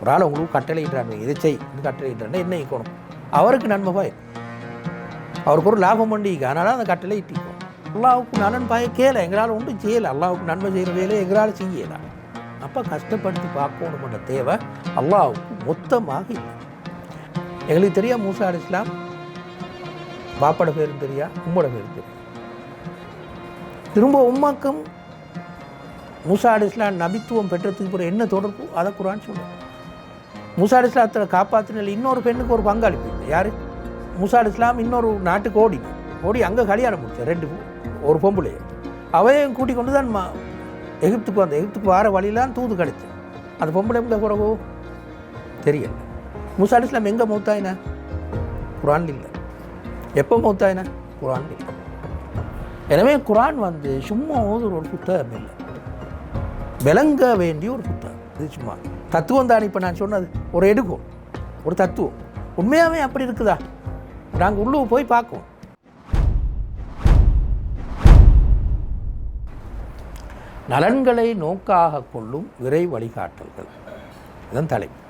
ஒரு ஆள் உங்களுக்கு கட்டளையிடுறாங்க இதை செய் கட்டளையிடுறாங்க என்ன ஈக்கணும் அவருக்கு நன்மை பாய். அவருக்கு ஒரு லாபம் பண்ணிக்க அதனால அந்த கட்டளை இட்டிக்கும். அல்லாவுக்கு நலன் பாய கேள. எங்களால் ஒன்றும் செய்யலை. அல்லாவுக்கு நன்மை செய்கிற வேலையை எங்களால் செய்யலாம் அப்போ கஷ்டப்படுத்தி பார்க்கணுமென்ற தேவை அல்லாவுக்கு மொத்தமாக இல்லை. எங்களுக்கு தெரியா மூசா அலி இஸ்லாம் பாப்பட பேரும் தெரியா? உம்மோட பேரும் தெரியும் திரும்ப உம்மாக்கும் மூசா அலி இஸ்லாம் நபித்துவம் பெற்றதுக்கு பிறகு என்ன தொடர்பு? அதை குரான் சொல்லுவோம் மூசா அலி இஸ்லாத்தில் இன்னொரு பெண்ணுக்கு ஒரு பங்களிப்பு இல்லை யார்? மூசா இஸ்லாம் இன்னொரு நாட்டுக்கு ஓடி. ஓடி அங்கே கல்யாணம் முடிச்சார். ரெண்டு ஒரு பொம்பளையை அவையும் கூட்டிக் கொண்டு தான் எகிப்துக்கு வந்த எகிப்துக்கு வார வழியெல்லாம் தூது கிடைச்சேன் அந்த பொம்பளை எங்கே குறவோ தெரியல. மூசா இஸ்லாம் எங்கே மூத்தாயினா குரான் இல்லை. எப்போ மூத்தாயினா குரான் இல்லை. எனவே குரான் வந்து சும்மா ஓதுற ஒரு புத்தகம் இல்லை. விளங்க வேண்டிய ஒரு புத்தகம். இது சும்மா. தத்துவம் தான் இப்போ நான் சொன்னது. ஒரு எடுக்கும் ஒரு தத்துவம். உண்மையாகவே அப்படி இருக்குதா? நாங்கள் உள்ளே போய் பார்க்குவோம். நலன்களை நோக்காக கொள்ளும் விரை வழிகாட்டல்கள். இதன் தலைப்பு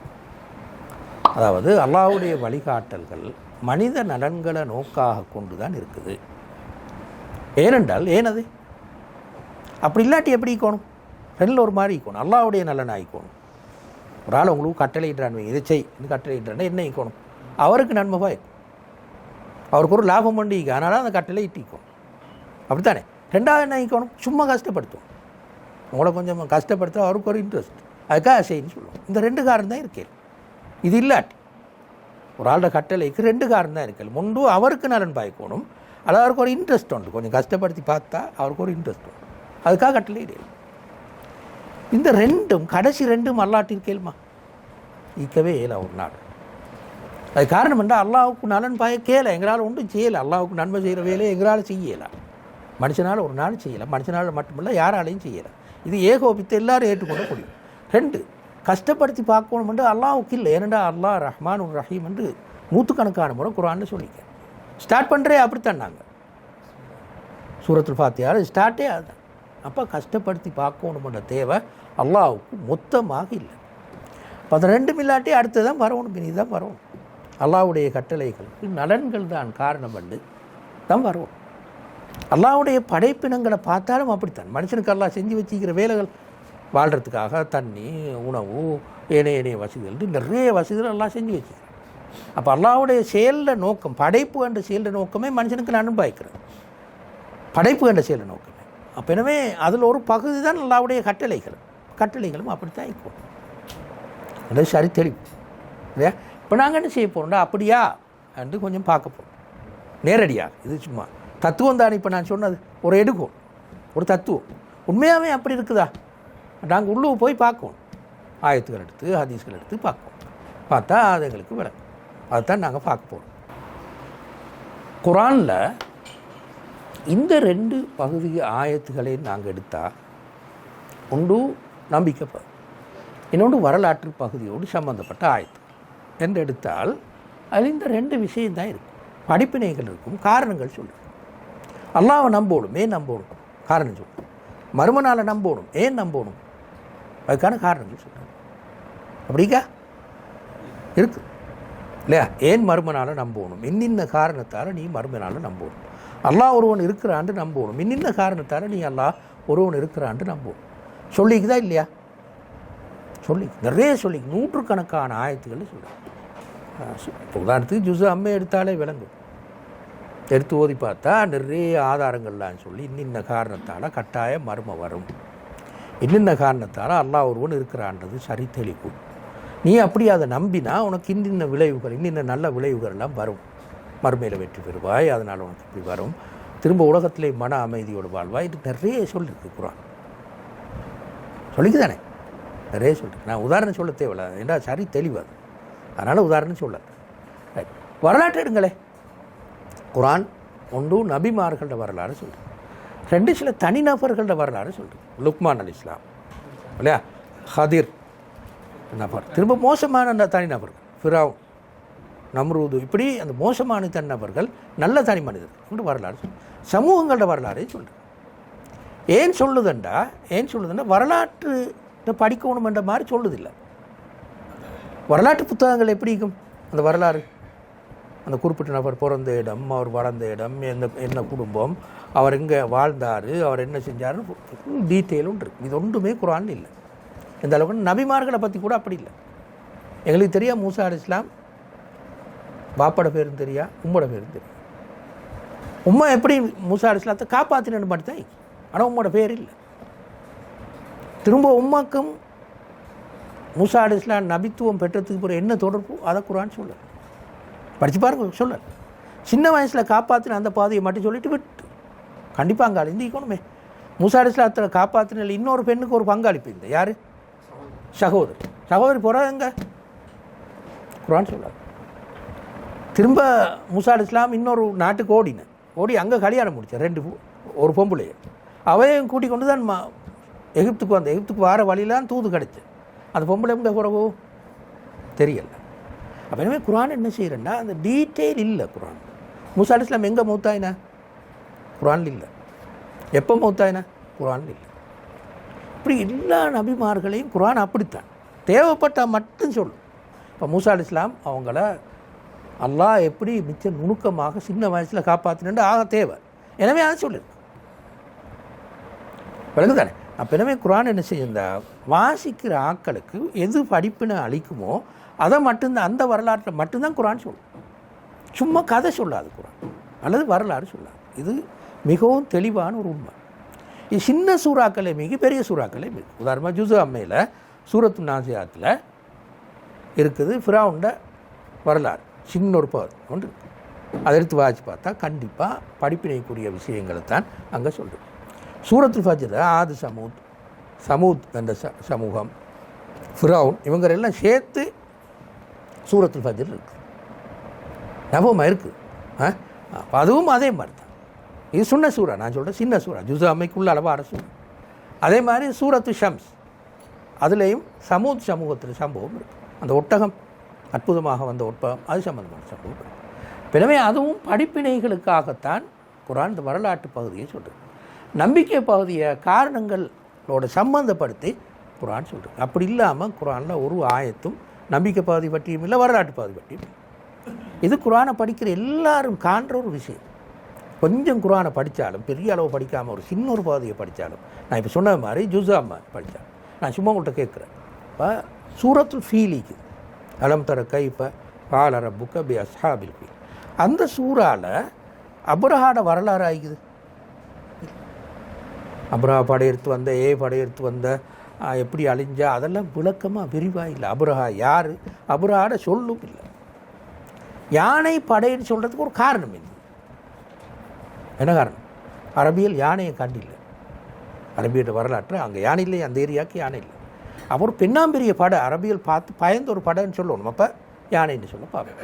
அதாவது அல்லாவுடைய வழிகாட்டல்கள் மனித நலன்களை நோக்காக கொண்டு தான் இருக்குது. ஏனென்றால் ஏனது அப்படி இல்லாட்டி எப்படி இருக்கணும் ரெண்டில் ஒரு மாதிரி இருக்கணும் அல்லாவுடைய நலன் ஆகிக்கணும் ஒரு ஆள் உங்களுக்கு கட்டளையிடுறான் இதை செய் இது கட்டளையிடுறான்னா என்ன இருக்கணும் அவருக்கு நன்மை பாய். அவருக்கு ஒரு லாபம் பண்ணிக்க அதனால அந்த கட்டளை இட்டிக்கும். அப்படித்தானே? ரெண்டாவது என்ன இருக்கணும் சும்மா கஷ்டப்படுத்தும். உங்களை கொஞ்சம் கஷ்டப்படுத்த அவருக்கு ஒரு இன்ட்ரெஸ்ட் அதுக்காக செய்யன்னு சொல்லுவோம். இந்த ரெண்டு காரணம் தான் இருக்கேன். இது இல்லாட்டி ஒரு ஆளோட கட்டளைக்கு ரெண்டு காரணம் தான் இருக்கல் முன்பு அவருக்கு நலன் பாய்க்கணும் அது அவருக்கு ஒரு இன்ட்ரெஸ்ட் உண்டு. கொஞ்சம் கஷ்டப்படுத்தி பார்த்தா அவருக்கு ஒரு இன்ட்ரெஸ்ட் உண்டு. அதுக்காக கட்டளை இடையில இந்த ரெண்டும் கடைசி ரெண்டும் அல்லாட்டில் கேள்மா. ஈக்கவே இயல ஒரு நாள். அது காரணம் என்றால் அல்லாவுக்கு நலன் பாய கேள எங்களால் ஒன்றும் செய்யலை. அல்லாவுக்கு நன்மை செய்கிற வேலையை எங்களால் செய்யலை. மனுஷனால் ஒரு நாள் செய்யலை. மனுஷனால் மட்டுமில்லை யாராலையும் செய்யலை. இது ஏகோபித்து எல்லாரும் ஏற்றுக்கொள்ள முடியும் ரெண்டு கஷ்டப்படுத்தி பார்க்கணும் என்று அல்லாவுக்கு இல்லை. ஏனெண்டா அல்லாஹ் ரஹ்மான் ஒரு ரஹீம் என்று நூற்றுக்கணக்கான முறை குரான்னு சொல்லிக்க ஸ்டார்ட் பண்ணுறே அப்படித்தான் நாங்கள் சூரத்தில் பார்த்தியாரு ஸ்டார்ட்டே அதுதான். அப்போ கஷ்டப்படுத்தி பார்க்கணுமென்ற தேவை அல்லாவுக்கு மொத்தமாக இல்லை. அப்போ அது இல்லாட்டி அடுத்து தான் வரணும் இனி தான் வரணும். அல்லாவுடைய கட்டளைகளுக்கு நலன்கள் தான் காரணம் என்று தான் வரணும். அல்லாவுடைய படைப்பினங்களை பார்த்தாலும் அப்படித்தான். மனுஷனுக்கு அல்லாஹ் செஞ்சு வச்சிக்கிற வேலைகள் வாழ்கிறதுக்காக தண்ணி உணவு ஏனைய ஏனைய வசதிகள் நிறைய வசதிகள் எல்லாம் செஞ்சு வச்சிருக்கான் அப்போ அல்லாவுடைய செயலில் நோக்கம் படைப்பு என்ற செயலில் நோக்கமே மனுஷனுக்கு நான் அனுபவிக்கிறேன் படைப்பு என்ற செயலில் நோக்கம். அப்போ எனவே அதில் ஒரு பகுதி தான் அல்லாவுடைய கட்டளைகள். கட்டளைகளும் அப்படித்தான் இருக்கும் அது சரி தெளிவு. இல்லையா? இப்போ நாங்கள் என்ன செய்ய போகிறோம்டா அப்படியா? என்று கொஞ்சம் பார்க்க போகிறோம் நேரடியாக இது சும்மா. தத்துவம் தான் இப்போ நான் சொன்னது. ஒரு எடுக்கும் ஒரு தத்துவம். உண்மையாகவே அப்படி இருக்குதா? நாங்கள் உள்ளே போய் பார்க்கணும். ஆயத்துக்கள் எடுத்து ஹதீஸ்கள் எடுத்து பார்க்கணும். பார்த்தா அது எங்களுக்கு விளக்கும். அதுதான் நாங்கள் பார்க்க போகிறோம் குரானில் இந்த ரெண்டு பகுதி ஆயத்துகளை நாங்கள் எடுத்தால் ஒன்று நம்பிக்கை இன்னொன்று வரலாற்று பகுதியோடு சம்பந்தப்பட்ட ஆயத்து. என்று எடுத்தால் அதில் இந்த ரெண்டு விஷயம்தான் இருக்கும் படிப்பினைகள் இருக்கும் காரணங்கள் சொல்லும். அல்லாவை நம்பணும் ஏன் நம்பணும் காரணம் சொல்லும். மறுமனால நம்பணும் ஏன் நம்பணும் அதுக்கான காரணங்கள் சொல்லுங்கள் அப்படிக்கா? இருக்கு. இல்லையா? ஏன் மருமனால் நம்பணும்? இன்னின்ன காரணத்தால் நீ மறுமனால நம்பணும்? அல்லாஹ் ஒருவன் இருக்கிறான்னு நம்புவோம். இன்னின்ன காரணத்தால் நீ அல்லாஹ் ஒருவன் இருக்கிறான்னு நம்புவோம். சொல்லிக்குதா இல்லையா? சொல்லி நிறைய சொல்லி நூற்றுக்கணக்கான ஆயத்துக்கள் சொல்லி. உதாரணத்துக்கு ஜுசு அம்மை எடுத்தாலே விளங்கும். எடுத்து ஓதி பார்த்தா நிறைய ஆதாரங்கள்லாம் சொல்லி இன்னின்ன காரணத்தால் கட்டாய மர்மம் வரும். இன்னின்ன காரணத்தால் அல்லாஹ் ஒருவன் இருக்கிறான்றது சரி தெளிக்கும். நீ அப்படி அதை நம்பினா உனக்கு இன்னின்ன விளைவுகள் இன்னின்ன நல்ல விளைவுகள்லாம் வரும். மறுமையில் வெற்றி பெறுவாய் அதனால் உனக்கு இப்படி வரும். திரும்ப உலகத்திலே மன அமைதியோடு வாழ்வாய். இது நிறைய சொல்லியிருக்கு குரான் சொல்லிக்குதானே? நிறைய சொல்லிருக்கு. நான் உதாரணம் சொல்ல தேவையில்ல. ஏன்னா சரி தெளிவாது அது. அதனால் உதாரணம் சொல்ல. ரைட் வரலாற்று எடுங்களே. குரான் ஒன்று நபிமார்களோட வரலாறு சொல்கிறேன் ரெண்டு சில தனிநபர்களோட வரலாறு சொல்கிறேன் லுக்மான் அலி இஸ்லாம். இல்லையா? ஹதிர் நபர். திரும்ப மோசமான தனிநபர்கள். ஃபிராவும் நம்ரூது இப்படி அந்த மோசமான தன்னவர்கள் நல்ல தனி மனிதர்கள் என்று வரலாறு சொல்லு சமூகங்களோட வரலாறே சொல்கிறேன் ஏன் சொல்லுதுண்டா? ஏன் சொல்லுதுண்டா வரலாற்று படிக்கணும் என்ற மாதிரி சொல்லுதில்லை. வரலாற்று புத்தகங்கள் எப்படி இருக்கும்? அந்த வரலாறு. அந்த குறிப்பிட்ட நபர் பிறந்த இடம் அவர் வளர்ந்த இடம் எந்த என்ன குடும்பம் அவர் எங்கே வாழ்ந்தார் அவர் என்ன செஞ்சார் டீட்டெயிலும் இருக்கு இது ஒன்றுமே குரான் இல்லை. இந்த அளவுக்கு நபிமார்களை பற்றி கூட அப்படி இல்லை. எங்களுக்கு தெரியா மூசா அலி இஸ்லாம் பாப்போட பேரும் தெரியா? உம்மோட பேரும் தெரியும் உம்மா எப்படி மூசா அலி இஸ்லாத்தை காப்பாற்றினு மட்டும்தான் ஆனால் உம்மோட பேர் இல்லை. திரும்ப உம்மாக்கும் மூசா அலி இஸ்லாம் நபித்துவம் பெற்றதுக்கு பிறகு என்ன தொடர்பு? அதை குரான் சொல்ல படித்து பாருங்க சொல்ல சின்ன வயசில் காப்பாற்றின அந்த பாதையை மட்டும் சொல்லிட்டு விட்டு. கண்டிப்பாக அங்கே அழிந்திக்கணுமே மூசா அலி இஸ்லாத்தில் காப்பாற்றின இன்னொரு பெண்ணுக்கு ஒரு பங்களிப்பு இந்த. யார்? சகோதரி. சகோதரி போகிறாங்க குரான் சொல்லாது திரும்ப மூசா இஸ்லாம் இன்னொரு நாட்டுக்கு ஓடினேன். ஓடி அங்கே கல்யாணம் முடித்தேன் ரெண்டு ஒரு பொம்பளையை. அவையும் கூட்டிக் கொண்டு தான் எகிப்துக்கு வந்த எகிப்துக்கு வார வழியிலாம் தூது கிடச்சி அந்த பொம்பளை எங்கே பிறகு தெரியல. அப்போ எனவே குரான் என்ன செய்கிறேன்னா அந்த டீட்டெயில் இல்லை குரான். மூசா இஸ்லாம் எங்கே மௌத்தாயினா? குரான் இல்லை. எப்போ மௌத்தாயினா? குரான் இல்லை. இப்படி எல்லா நபிமார்களையும் குரான் அப்படித்தான். தேவைப்பட்டால் மட்டும் சொல்லும் இப்போ மூசா இஸ்லாம் அவங்கள அல்லாஹ் எப்படி மிச்ச நுணுக்கமாக சின்ன வயசில் காப்பாற்றினு ஆக தேவை. எனவே அதை சொல்லியிருக்கு விளங்குதானே? அப்போ எனவே குரான் என்ன செய்யுந்த வாசிக்கிற ஆக்களுக்கு எது படிப்பினை அளிக்குமோ அதை மட்டும்தான் அந்த வரலாற்றில் மட்டும்தான் குரான் சொல்லும். சும்மா கதை சொல்லாது குரான் அல்லது வரலாறு சொல்லாது. இது மிகவும் தெளிவான ஒரு உண்மை. இது சின்ன சூறாக்களை மிகு பெரிய சூறாக்களை மிகு. உதாரணமாக ஜூசு அம்மையில் சூரத்து நாசியாத்தில் இருக்குது ஃபிராவுண்ட வரலாறு. சின்ன ஒரு பவர் ஒன்று. அதை எடுத்து வாசி பார்த்தா கண்டிப்பாக படிப்பினைக்குரிய விஷயங்களை தான் அங்கே சொல்கிறது சூரத்து ஃபஜ்ரில் ஆது சமூத் சமூத் என்ற ச சமூகம் ஃபிரௌன் இவங்க எல்லாம் சேர்த்து சூரத்துல் ஃபஜ்ர் இருக்குது நபமாக இருக்குது ஆ? அப்போ அதுவும் அதே மாதிரி தான் இது சின்ன சூறா நான் சொல்கிறேன் சின்ன சூறா ஜுசாமைக்குள்ள அளவான சூறா. அதே மாதிரி சூரத்து ஷம்ஸ் அதுலேயும் சமூத் சமூகத்தில் சம்பவம் இருக்குது அந்த ஒட்டகம் அற்புதமாக வந்த உட்பம் அது சம்பந்தமான சம்பவம். இருக்கு. எனவே அதுவும் படிப்பினைகளுக்காகத்தான் குரான் இந்த வரலாற்று பகுதியை சொல்கிறது நம்பிக்கை பகுதியை காரணங்களோட சம்பந்தப்படுத்தி குரான் சொல்கிறது அப்படி இல்லாமல் குரானில் ஒரு ஆயத்தும் நம்பிக்கை பகுதி பற்றியும் இல்லை வரலாற்று பகுதி பற்றியும் இது குரானை படிக்கிற எல்லாரும் காண்ற ஒரு விஷயம். கொஞ்சம் குரானை படித்தாலும் பெரிய அளவு படிக்காமல் ஒரு சின்ன ஒரு பகுதியை படித்தாலும் நான் இப்போ சொன்ன மாதிரி ஜுசாமா படித்தேன் நான் சும்மா உங்கள்கிட்ட கேட்குறேன். இப்போ சூரத்துல் ஃபீலிக்கு அலம் தர கைப்ப பாலர புக்க பி அஸ்ஹாபில் ஃபீல் அந்த சூறால அப்ரஹாட வரலாறு ஆகிக்குது அப்ரஹா படையெடுத்து வந்த ஏ படையெடுத்து வந்த எப்படி அழிஞ்சா அதெல்லாம் விளக்கமாக விரிவாக இல்லை. அபுரஹா யார்? அபுரஹாட சொல்லும் இல்லை. யானை படைன்னு சொல்கிறதுக்கு ஒரு காரணம் இல்லை என்ன காரணம்? அரபியல் யானையை கண்டில்லை அரபியோட வரலாற்று அங்கே யானை இல்லை அந்த ஏரியாவுக்கு யானை இல்லை. அப்புறம் பெண்ணாம்பெரிய படை அரபியல் பார்த்து பயந்த ஒரு படைன்னு சொல்லணும். அப்போ யானைன்னு சொல்ல பார்ப்போம்.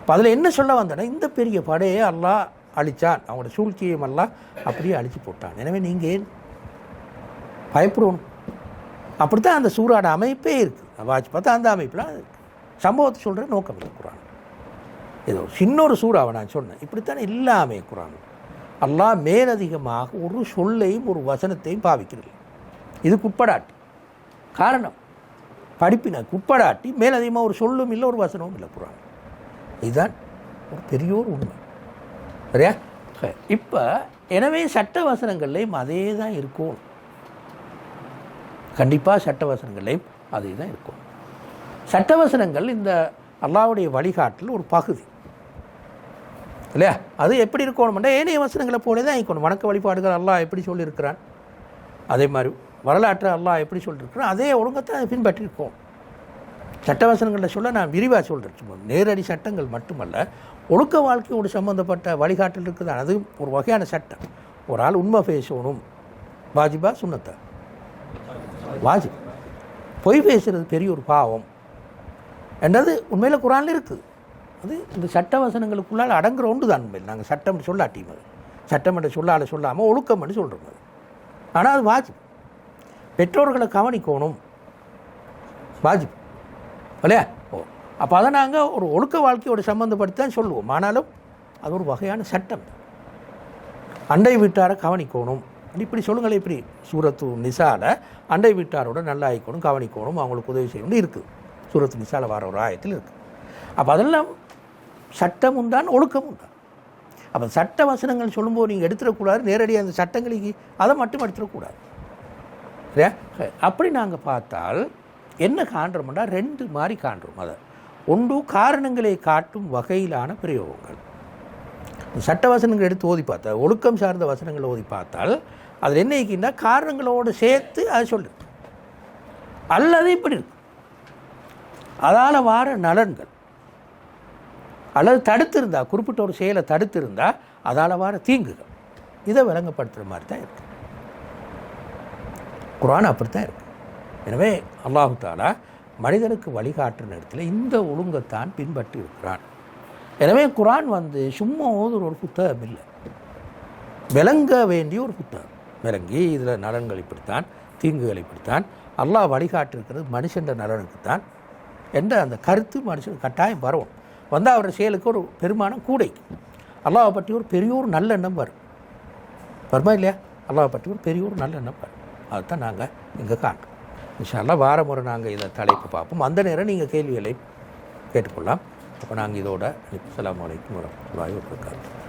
இப்போ அதில் என்ன சொல்ல வந்தேன்னா இந்த பெரிய படையே எல்லாம் அழிச்சான். அவங்களோட சூழ்ச்சியும் எல்லாம் அப்படியே அழிச்சு போட்டான். எனவே நீங்கள் ஏன் பயப்படணும்? அப்படித்தான் அந்த சூறாட அமைப்பே இருக்குது வாஜ்பாய் பார்த்தா அந்த அமைப்பில் சம்பவத்தை சொல்கிற நோக்கம் இல்லை குரான். ஏதோ சின்ன ஒரு சூறாவை நான் சொன்னேன். இப்படித்தானே எல்லாமே குரான். அல்லாஹ் மேலதிகமாக ஒரு சொல்லையும் ஒரு வசனத்தையும் பாவிக்கிறது. இதுக்கு உட்படாட்டு. காரணம். படிப்பினருக்கு உட்படாட்டி மேலதிகமாக ஒரு சொல்லும் இல்லை ஒரு வசனமும் இல்லை குரான் இதுதான் ஒரு பெரிய ஒரு உண்மை. சரியா? இப்போ எனவே சட்ட வசனங்கள்லையும் அதே தான் இருக்கும் கண்டிப்பாக சட்ட வசனங்கள்லையும் அதே தான் இருக்கும் சட்ட வசனங்கள் இந்த அல்லாஹ்வுடைய வழிகாட்டில் ஒரு பகுதி. இல்லையா? அது எப்படி இருக்கணும்னா ஏனைய வசனங்களை போல தான் இருக்கணும். வணக்க வழிபாடுகள் அல்லாஹ் எப்படி சொல்லியிருக்கிறான்? அதே மாதிரி வரலாற்றை அல்லாஹ் எப்படி சொல்லியிருக்கிறான் அதே ஒழுங்கத்தை அதை பின்பற்றிருக்கோம் சட்டவசனங்களில் சொல்ல நான் விரிவாக சொல்கிறேன் நேரடி சட்டங்கள் மட்டுமல்ல ஒழுக்க வாழ்க்கையோடு சம்மந்தப்பட்ட வழிகாட்டல் இருக்குது. அது ஒரு வகையான சட்டம். ஒரு ஆள் உண்மை பேசணும். வாஜிபா சுண்ணத்தா வாஜிப். பொய் பேசுறது பெரிய ஒரு பாவம். என்றது உண்மையில் குரானில் இருக்குது அது இந்த சட்டவசனங்களுக்குள்ளால் அடங்குற ஒன்று தான் உண்மையில். நாங்கள் சட்டம் சொல்லாட்டியும் அது. சட்டம் என்று சொல்லால சொல்லாமல் ஒழுக்கம் என்று சொல்கிறோம் அது. ஆனால் அது வாஜிப். பெற்றோர்களை கவனிக்கணும். வாஜிப். இல்லையா? ஓ அப்போ அதை நாங்கள் ஒரு ஒழுக்க வாழ்க்கையோட சம்மந்தப்படுத்தி தான் சொல்லுவோம். ஆனாலும் அது ஒரு வகையான சட்டம். அண்டை வீட்டாரை கவனிக்கணும். இப்படி சொல்லுங்களேன் இப்படி சூரத்து நிசால அண்டை வீட்டாரோட நல்லா ஆயிக்கணும் கவனிக்கணும் அவங்களுக்கு உதவி செய்யணும்னு இருக்குது சூரத்து நிசால வர ஒரு ஆயத்தில் இருக்குது அப்போ அதெல்லாம் சட்டம் உண்டான் ஒழுக்கம் உண்டான். அப்போ சட்ட வசனங்கள் சொல்லும்போது நீங்கள் எடுத்துடக்கூடாது நேரடியாக அந்த சட்டங்களுக்கு அதை மட்டும் எடுத்துடக்கூடாது. சரியா அப்படி நாங்கள் பார்த்தால் என்ன காண்றோம்னா ரெண்டு மாதிரி காண்றோம் அதை. ஒன்று காரணங்களை காட்டும் வகையிலான பிரயோகங்கள். சட்ட வசனங்கள் எடுத்து ஓதி பார்த்தா ஒழுக்கம் சார்ந்த வசனங்களை ஓதி பார்த்தால் அதில் என்ன இருக்குன்னா காரணங்களோடு சேர்த்து அதை சொல்லு அல்லது இப்படி இருக்கு அதால் வார நலன்கள். அல்லது தடுத்திருந்தா குறிப்பிட்ட ஒரு செயலை தடுத்திருந்தா அதால் வார தீங்குகள். இதை விளங்கப்படுத்துகிற மாதிரி தான் இருக்குது குரான் அப்படித்தான் இருக்கு. எனவே அல்லாஹு தாலா மனிதனுக்கு வழிகாட்டுற நேரத்தில் இந்த ஒழுங்கத்தான் பின்பற்றி இருக்கிறான். எனவே குரான் வந்து சும்மா ஓதுற ஒரு புத்தகம் இல்லை. விளங்க வேண்டிய ஒரு புத்தகம். விளங்கி இதில் நலன்கள் இப்படித்தான் தீங்குகள் இப்படித்தான் அல்லாஹ் வழிகாட்டிருக்கிறது மனுஷன் நலனுக்குத்தான் என்ற அந்த கருத்து மனுஷன் கட்டாயம் வரும். வந்தால் அவருடைய செயலுக்கு ஒரு பெருமானம் கூடை அல்லாவை பற்றி ஒரு பெரிய ஒரு நல்லெண்ணம் வரும். வருமா இல்லையா? அல்லாவை பற்றி ஒரு பெரிய ஒரு நல்லெண்ணம் வரும். அதுதான் நாங்கள் இங்கே காண்றோம். இன்ஷால்லாம் வாரம் முறை நாங்கள் இதை தலைப்பு பார்ப்போம். அந்த நேரம் நீங்கள் கேள்விகளை கேட்டுக்கொள்ளலாம். அப்போ நாங்கள் இதோட அஸ்ஸலாமு அலைக்கும் வரமத்துல்லாஹி வபரகாத்துஹு.